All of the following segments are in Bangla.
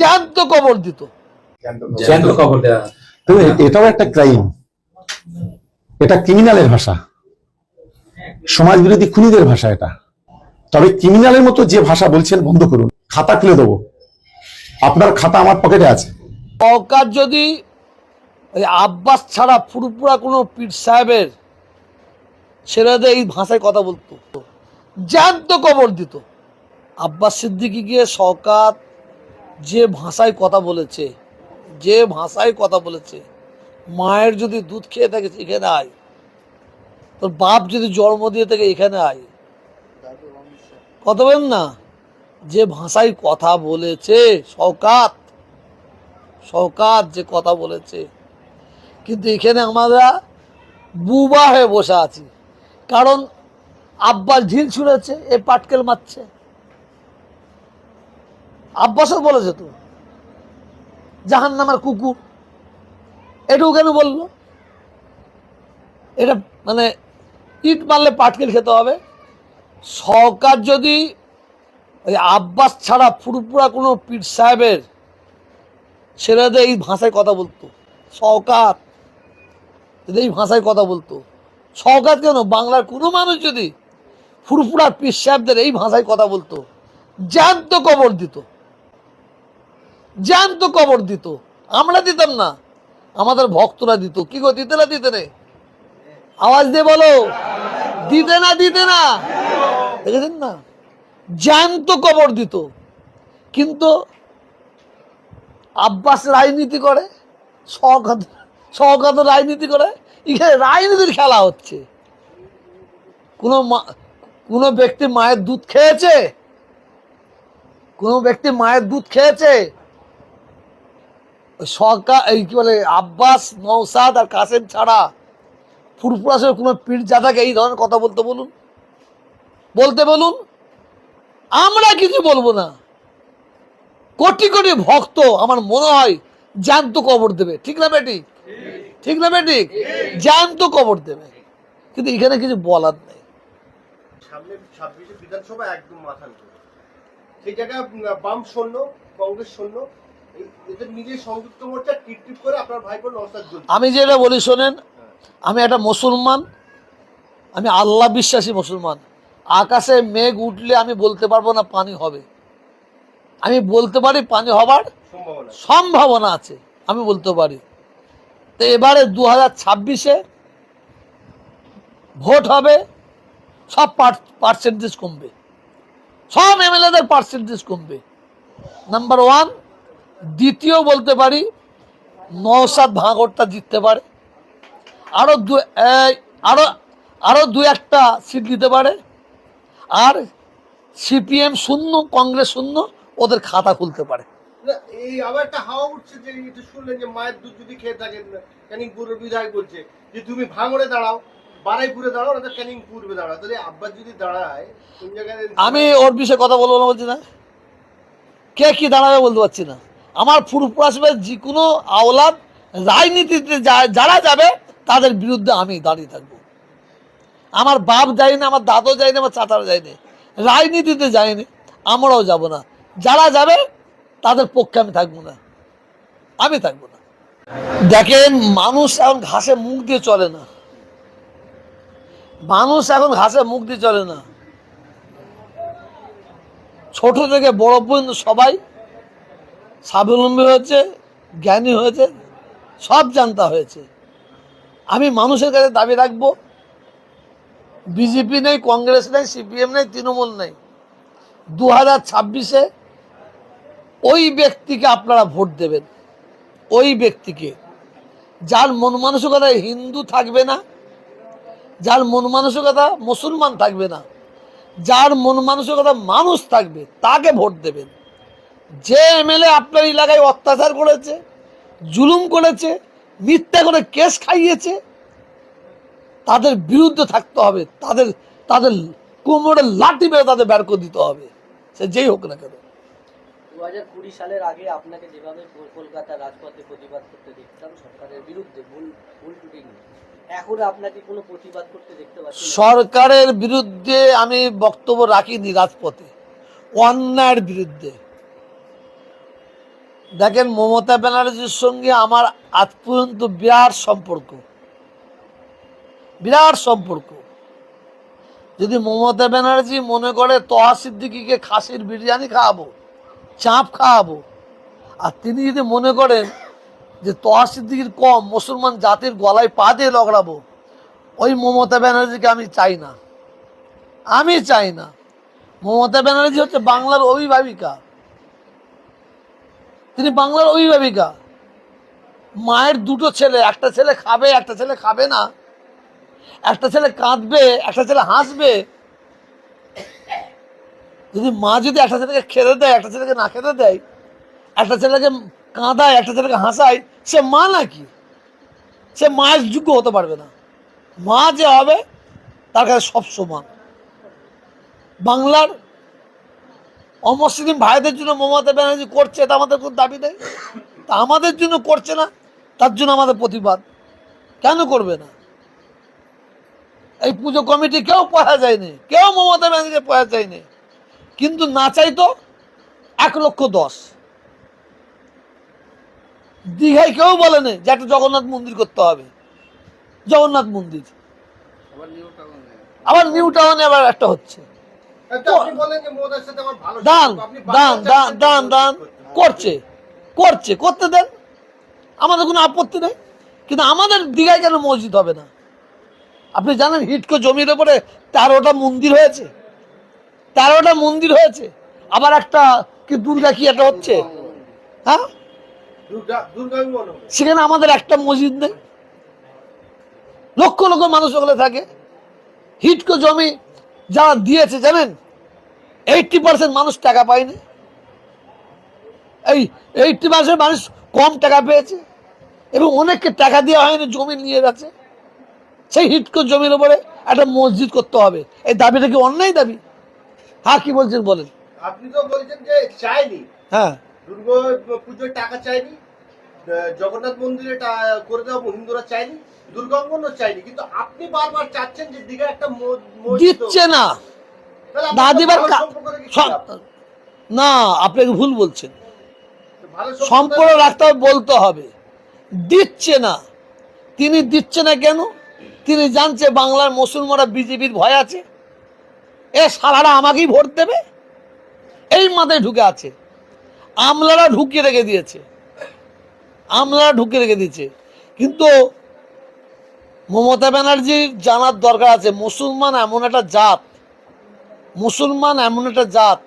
জ্যান্ত কবর দিত। জ্যান্ত খবর দেওয়া এটাও একটা ক্রাইম। এটা ক্রিমিনালের ভাষা। সমাজ বিরোধী খুনিদের ভাষা এটা। তবে ক্রিমিনালের মতো যে ভাষা বলছেন বন্ধ করুন। খাতা খুলে দেবো। আপনার খাতা আমার পকেটে আছে। সরকার যদি ওই আব্বাস ছাড়া ফুরপুরা কোনো পীর সাহেবের ছেলেদের এই ভাষায় কথা বলতো। জ্যান্ত কবর দিত। আব্বাস সিদ্দিকি গিয়ে সরকার যে ভাষায় কথা বলেছে, যে ভাষায় কথা বলেছে, মায়ের যদি দুধ খেয়ে থাকে এখানে আয়, তোর বাপ যদি জন্ম দিয়ে থাকে এখানে আয়। কথা বলেন না? যে ভাষায় কথা বলেছে, শওকাত শওকাত যে কথা বলেছে। কিন্তু এখানে আমরা বুবা হয়ে বসে আছি। কারণ আব্বাস ঢিল ছুঁড়েছে, এ পাটকেল মারছে। আব্বাসও বলেছে তো জাহান নামার কুকুর। এটাও কেন বলল? এটা মানে ইট মারলে পাটকেল খেতে হবে। সরকার যদি ওই আব্বাস ছাড়া ফুরপুরা কোনো পীর সাহেবের ছেলেদের এই ভাষায় কথা বলতো শওকাত যদি এই ভাষায় কথা বলতো শওকাত কেন? বাংলার কোনো মানুষ যদি ফুরফুরা পীর সাহেবদের এই ভাষায় কথা বলতো, জ্যান্ত কবর দিত। জ্যান্ত কবর দিত। আমরা দিতাম না। আমাদের ভক্তরা দিত। কি গো, দিতে না দিতে নে আওয়াজ দিয়ে বলো। দিতে না দিতে না। দেখেছেন না? জ্যান্ত কবর দিত। কিন্তু আব্বাস রাজনীতি করে সহকাত রাজনীতি করে এখানে রাজনীতির খেলা হচ্ছে। কোনো মা- কোনো ব্যক্তি মায়ের দুধ খেয়েছে? কোনো ব্যক্তি মায়ের দুধ খেয়েছে? সরকার, এই কি বলে, আব্বাস নৌসাদ আর কাসেম ছাড়া ফুরফুরাসের কোনো পীর জাদাকে এই ধরনের কথা বলতে বলুন। বলতে বলুন, আমরা কিছু বলব না। কোটি কোটি ভক্ত আমার মনে হয় জ্যান্ত কবর দেবে। ঠিক না বেটি? ঠিক না বেটি? জ্যান্ত কবর দেবে। কিন্তু এখানে কিছু বলার নেই। বিধানসভা একদম উপরে সেই জায়গায় বাম সৈন্য কংগ্রেস সৈন্য আমি যেটা বলি শোনেন আমি একটা মুসলমান আমি আল্লাহ বিশ্বাসী মুসলমান। আকাশে মেঘ উঠলে আমি বলতে পারব না পানি হবে। আমি বলতে পারি পানি হবার সম্ভাবনা সম্ভাবনা আছে আমি বলতে পারি। তো এবারে দু হাজার ছাব্বিশে ভোট হবে সব পার্সেন্টেজ কমবে। সব এমএলএদের পার্সেন্টেজ কমবে। নাম্বার ওয়ান দ্বিতীয় বলতে পারি নৌসাদ ভাঙরটা জিততে পারে। আরও দু আরও আরও দু একটা সিট দিতে পারে। আর সিপিএম শূন্য কংগ্রেস শূন্য ওদের খাতা খুলতে পারে। এই আবার একটা হাওয়া উঠছে যে এটা শুনলেন যে মায়ের দুধ যদি খেয়ে থাকেন ক্যানিংপুরের বিধায়ক বলছে যে তুমি ভাঙড়ে দাঁড়াও বারাইপুরে দাঁড়াও না দাঁড়াও। তাহলে আব্বাস যদি দাঁড়ায় কোন জায়গায় আমি ওর বিষয়ে কথা বলব না বলছি না। কে কি দাঁড়াবে বলতে পারছি না। আমার আসবে যে কোনো আওলাদ রাজনীতিতে যারা যাবে, তাদের বিরুদ্ধে আমি দাঁড়িয়ে থাকব। আমার বাপ যায়নি, আমার দাদু যায়নি, আমার চাচারা যায়নি, রাজনীতিতে যায়নি, আমরাও যাব না। যারা যাবে, তাদের পক্ষে আমি থাকব না। আমি থাকব না। দেখেন, মানুষ এখন ঘাসে মুখ দিয়ে চলে না। মানুষ এখন ঘাসে মুখ দিয়ে চলে না। ছোট থেকে বড় পর্যন্ত সবাই স্বাবলম্বী হয়েছে, জ্ঞানী হয়েছে, সব জানতা হয়েছে। আমি মানুষের কাছে দাবি রাখব, বিজেপি নেই, কংগ্রেস নেই, সিপিএম নেই, তৃণমূল নেই। দু হাজার ছাব্বিশে ওই ব্যক্তিকে আপনারা ভোট দেবেন। ওই ব্যক্তিকে। যার মন মানসিকতা হিন্দু থাকবে না, যার মন মানসিকতা মুসলমান থাকবে না, যার মন মানসিকতা মানুষ থাকবে, তাকে ভোট দেবেন। যে এমএলএ আপনার এলাকায় অত্যাচার করেছে জুলুম করেছে মিথ্যা করে কেস খাইয়েছে তাদের বিরুদ্ধে থাকতে হবে তাদের তাদের কোমরে লাঠি মেরে তাদের বের করে দিতে হবে সে যেই হোক না কেন। দু হাজার কুড়ি সালের আগে আপনাকে যেভাবে কলকাতার রাজপথে প্রতিবাদ করতে দেখতাম সরকারের বিরুদ্ধে ভুল ভুল ত্রুটি এখন আপনাকে কোনো প্রতিবাদ করতে দেখতে পাচ্ছি সরকারের বিরুদ্ধে আমি বক্তব্য রাখিনি রাজপথে অন্যায়ের বিরুদ্ধে। দেখেন মমতা ব্যানার্জির সঙ্গে আমার আজ পর্যন্ত বিরাট সম্পর্ক। বিরাট সম্পর্ক। যদি মমতা ব্যানার্জি মনে করে তহা সিদ্দিকিকে খাসির বিরিয়ানি খাওয়াবো, চাপ খাওয়াবো, আর তিনি যদি মনে করেন যে তহা সিদ্দিকির কম মুসলমান জাতির গলায় পা দিয়ে লগড়াবো ওই মমতা ব্যানার্জিকে আমি চাই না। আমি চাই না। মমতা ব্যানার্জি হচ্ছে বাংলার অভিভাবিকা। তিনি বাংলার অভিভাবিকা। মায়ের দুটো ছেলে, একটা ছেলে খাবে, একটা ছেলে খাবে না। একটা ছেলে কাঁদবে, একটা ছেলে হাসবে। যদি মা যদি একটা ছেলেকে খেতে দেয়, একটা ছেলেকে না খেতে দেয়, একটা ছেলেকে কাঁদায়, একটা ছেলেকে হাসায়, সে মা নাকি? সে মায়ের যোগ্য হতে পারবে না। মা যে হবে, তার কাছে সব সমান। বাংলার অমুসলিম ভাইদের জন্য মমতা ব্যানার্জি করছে এটা আমাদের কোনো দাবি নেই। তা আমাদের জন্য করছে না, তার জন্য আমাদের প্রতিবাদ। কেন করবে না? এই পুজো কমিটি কেউ পড়া যায়নি, কেউ মমতা ব্যানার্জিকে পড়া যায়নি। কিন্তু না চাইতো এক লক্ষ দশ। দীঘায় কেউ বলেনি যে একটা জগন্নাথ মন্দির করতে হবে। জগন্নাথ মন্দির। আবার নিউ টাউনে আবার একটা হচ্ছে। দান আপনি দান দান দান দান। করছে করছে করতে দেন। আমাদের কোনো আপত্তি নেই। কিন্তু আমাদের দীঘায় কেন মসজিদ হবে না? আপনি জানেন হিটকো জমির ওপরে তেরোটা মন্দির হয়েছে। তেরোটা মন্দির হয়েছে। আবার একটা কি দুর্গা কি একটা হচ্ছে? হয়। সেখানে আমাদের একটা মসজিদ নেই। লক্ষ লক্ষ মানুষ ওখানে থাকে। হিটকো জমি যারা দিয়েছে জানেন? এইটটি পার্সেন্ট মানুষ টাকা পায়নি। এই এইটটি পার্সেন্ট মানুষ কম টাকা পেয়েছে এবং অনেককে টাকা দেওয়া হয়নি জমি নিয়ে যাচ্ছে। সেই হিটকো জমির উপরে একটা মসজিদ করতে হবে। এই দাবিটা কি অন্যায় দাবি? হ্যাঁ কি বলছেন বলেন। আপনি তো বলছেন যে চাইনি। হ্যাঁ। দুর্গা পুজোর টাকা চাইনি। জগন্নাথ মন্দিরে টা- করে দেওয়া হিন্দুরা চাইনি দুর্গাঙ্গনও চাইনি কিন্তু আপনি বারবার চাচ্ছেন যে দীঘা একটা দিচ্ছে না। না দিবার ভালো আপনাকে বলছেন সম্পর্ক রাখতে হবে বলতে হবে। দিচ্ছে না। তিনি দিচ্ছে না কেন? তিনি জানছে বাংলার মুসলমানরা বিজেপির ভয় আছে। এ সালারা আমাকেই ভোট দেবে? এই মাথায় ঢুকে আছে। আমলারা ঢুকিয়ে রেখে দিয়েছে। আমলারা ঢুকে রেখে দিয়েছে। কিন্তু মমতা ব্যানার্জির জানার দরকার আছে, মুসলমান এমন একটা জাত, মুসলমান এমন একটা জাত,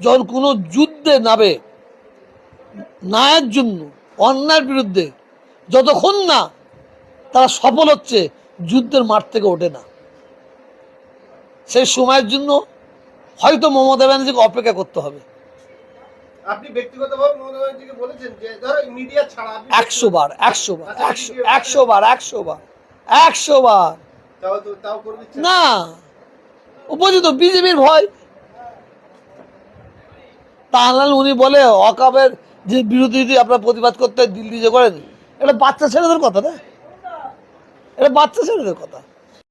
যখন কোনো যুদ্ধে নাবে ন্যায়ের জন্য, অন্যায়ের বিরুদ্ধে, যতক্ষণ না তারা সফল হচ্ছে, যুদ্ধের মাঠ থেকে ওঠে না। সেই সময়ের জন্য হয়তো মমতা ব্যানার্জিকে অপেক্ষা করতে হবে। আপনি ব্যক্তিগতভাবে মমতা ব্যানার্জিকে বলেছেন যে ধরো মিডিয়া ছাড়া একশো বার একশো বার একশো একশো বার একশো বার একশো বার। তাও তো তাও করে দিচ্ছেন? না। উপযুক্ত বিজেপির ভয়। তাহলে উনি বলে অকাবের যে বিরোধী যদি আপনার প্রতিবাদ করতে দিল্লি যে করেন এটা বাচ্চা ছেলেদের কথা না? এটা বাচ্চা ছেলেদের কথা।